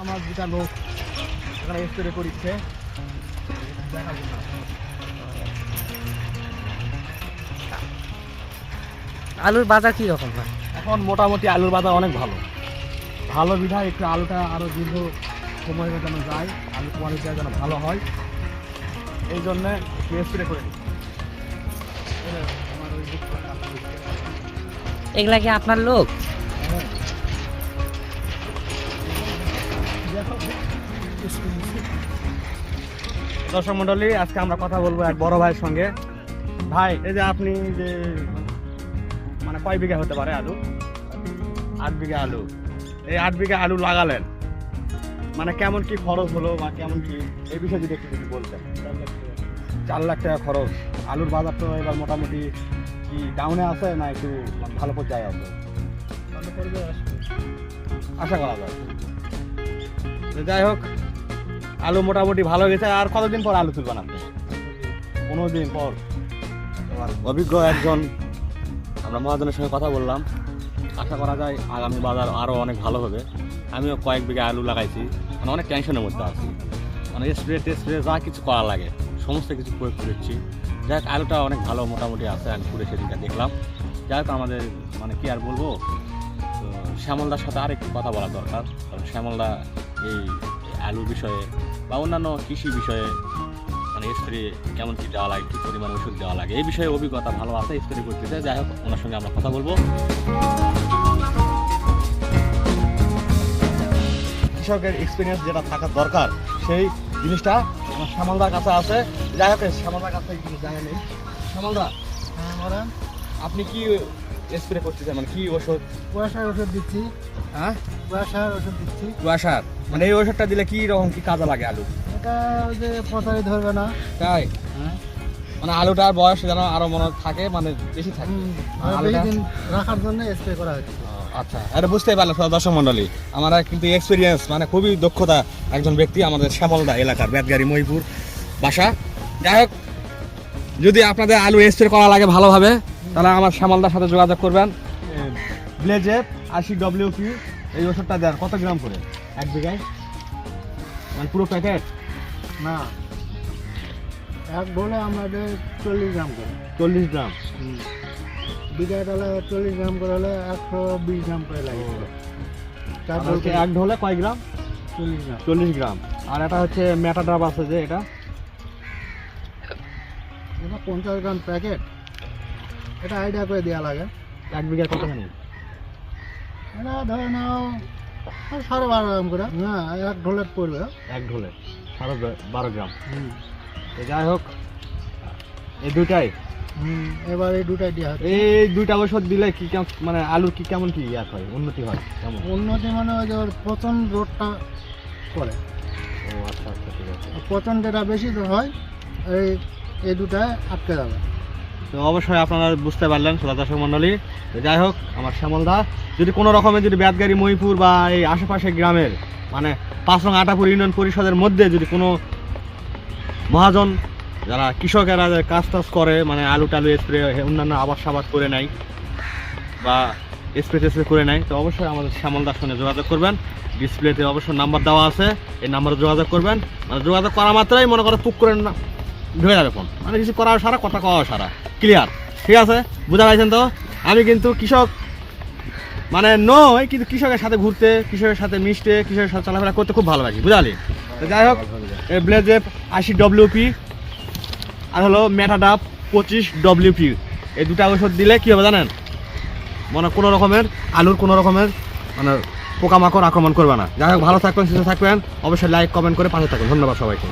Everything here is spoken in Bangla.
আমার দুটা লোক এখানে স্প্রে করিচ্ছে। দেখাবো আলুর বাজার কি রকম এখন মোটামুটি আলুর বাজার অনেক ভালো। ভালো বিধায় একটু আলুটা আরও দীর্ঘ সময় যেন যায় আলু কোয়ালিটিটা যেন ভালো হয়। এই জন্যে স্প্রে করে করছে। এগুলা কি আপনার লোক? দর্শক মন্ডলী আজকে আমরা কথা বলব এক বড় ভাইয়ের সঙ্গে। ভাই এই যে আপনি যে মানে কয় বিঘা হতে পারে আলু? আট বিঘা আলু। এই আট বিঘা আলু লাগালেন মানে কেমন কি খরচ হলো বা কেমন কি এই বিষয়ে যদি একটু যদি বলতেন। চার লাখ টাকা খরচ। আলুর বাজার তো এবার মোটামুটি কি ডাউনে আছে না একটু ভালো পর্যায়ে আছে? আশা করা যায়। যাই হোক আলু মোটামুটি ভালো গেছে আর কতদিন পর আলু তুলবেন আপনি? পনেরো দিন পর। অভিজ্ঞ একজন, আমরা মহাজনের সঙ্গে কথা বললাম। আশা করা যায় আগামী বাজার আরও অনেক ভালো হবে। আমিও কয়েক বিঘা আলু লাগাইছি। মানে অনেক টেনশনের মধ্যে আছি। মানে স্প্রে টেস্প্রে যা কিছু করা লাগে, সমস্ত কিছু প্রয়োগ করেছি যাই আলুটা অনেক ভালো মোটামুটি আছে, আমি ঘুরে সেদিনটা দেখলাম। যাই হোক, আমাদের মানে কি আর বলব? শ্যামলদার সাথে আর একটু কথা বলা দরকার। কারণ শ্যামলদা এই আলুর বিষয়ে বা অন্যান্য কৃষি বিষয়ে মানে স্প্রে কেমন কি দেওয়া লাগে কী পরিমাণ ওষুধ দেওয়া লাগে এই বিষয়ে অভিজ্ঞতা ভালো আছে স্প্রে করতেছে যাই হোক ওনার সঙ্গে আমরা কথা বলব। কৃষকের এক্সপিরিয়েন্স যেটা থাকা দরকার সেই জিনিসটা আমার শ্যামলদার কাছে আছে। যাই হোক শ্যামলদার কাছে জানা নেই। শ্যামলদা আপনি কি স্প্রে করতেছেন মানে কি ওষুধ? কুয়াশার ওষুধ দিচ্ছি। হ্যাঁ? কুয়াশার ওষুধ দিচ্ছি। কুয়াশার? মানে এই ওষুধটা দিলে কি রকম কি কাজে লাগে আলু? এটা ওই যে পচারি ধরবে না। তাই? হ্যাঁ। মানে আলুটার বয়স যেন আরও মনে থাকে মানে বেশি থাকে। আর আর আলুটা? রাখার জন্য স্প্রে করা হচ্ছে আচ্ছা এটা বুঝতেই পারলাম দর্শক মন্ডলী আমার কিন্তু এক্সপিরিয়েন্স মানে খুবই দক্ষতা একজন ব্যক্তি আমাদের শ্যামলদা এলাকার বেতগাড়ি মহিপুর বাসা। যাই হোক যদি আপনাদের আলু স্প্রে করা লাগে ভালোভাবে তাহলে আমার শ্যামলদার সাথে যোগাযোগ করবেন। ব্লেজেপ আশি ডব্লিউ পি এই ওষুধটা দেন কত গ্রাম করে? এক বিঘায়? মানে পুরো প্যাকেট? না। এক বলে আমাদের চল্লিশ গ্রাম করে। চল্লিশ গ্রাম? বিঘা ডালে চল্লিশ গ্রাম করে হলে একশো বিশ গ্রাম করে লাগে। হচ্ছে এক ঢোলে কয় গ্রাম? চল্লিশ গ্রাম। চল্লিশ গ্রাম। আর এটা হচ্ছে মেটাড্রাপ আছে যে এটা? এটা পঞ্চাশ গ্রাম প্যাকেট। এটা আইডিয়া করে দেওয়া লাগে। এক বিঘায় কতখানি? এটা ধরে নাও সাড়ে বারো গ্রাম করে। হ্যাঁ এক ঢোলের পড়বে। এক ঢোলে সাড়ে বারো গ্রাম। হুম। তো যাই হোক এই দুটাই এবার এই দুটাই দেওয়া এই দুইটা ওষুধ দিলে কি কেমন মানে আলুর কি কেমন কি হয় উন্নতি হয় কেমন? উন্নতি মানে ওই যে পচন করে। ও আচ্ছা আচ্ছা ঠিক আছে। পচন যেটা বেশি হয় এই এই দুটায় আটকে যাবে। তো অবশ্যই আপনারা বুঝতে পারলেন শ্রোতা দর্শক মণ্ডলী। যাই হোক, আমার শ্যামলদা যদি কোনো রকমের যদি ব্যাতগাড়ি মহিপুর বা এই আশেপাশে গ্রামের মানে পাঁচ রং আটাপুর ইউনিয়ন পরিষদের মধ্যে যদি কোনো মহাজন, যারা কৃষকেরা কাজ টাজ করে মানে আলু টালু স্প্রে অন্যান্য আবাদ সাবাদ করে নেয় বা স্প্রে টেস্প্রে করে নেয়, তো অবশ্যই আমাদের শ্যামলদার সঙ্গে যোগাযোগ করবেন। ডিসপ্লেতে অবশ্যই নাম্বার দেওয়া আছে, এই নাম্বারে যোগাযোগ করবেন। মানে যোগাযোগ করা মাত্রাই মনে করে পুক করে না ঢুকে যাবে ফোন। মানে কিছু করাও সারা, কথা কওয়াও সারা। ক্লিয়ার ঠিক আছে? বুঝা পাইছেন তো? আমি কিন্তু কৃষক মানে নয়, কিন্তু কৃষকের সাথে ঘুরতে, কৃষকের সাথে মিশতে, কৃষকের সাথে চলাফেরা করতে খুব ভালোবাসি। বুঝালি? তো যাই হোক ব্লেজেপ আশি ডব্লিউপি আর হলো মেটাডাপ পঁচিশ ডব্লিউপি এই দুটা ওষুধ দিলে কী হবে জানেন? মানে কোনো রকমের আলুর কোনো রকমের মানে পোকামাকড় আক্রমণ করবে না। যাই হোক, ভালো থাকবেন, সুস্থ থাকবেন। অবশ্যই লাইক কমেন্ট করে পাশে থাকবেন ধন্যবাদ সবাইকে।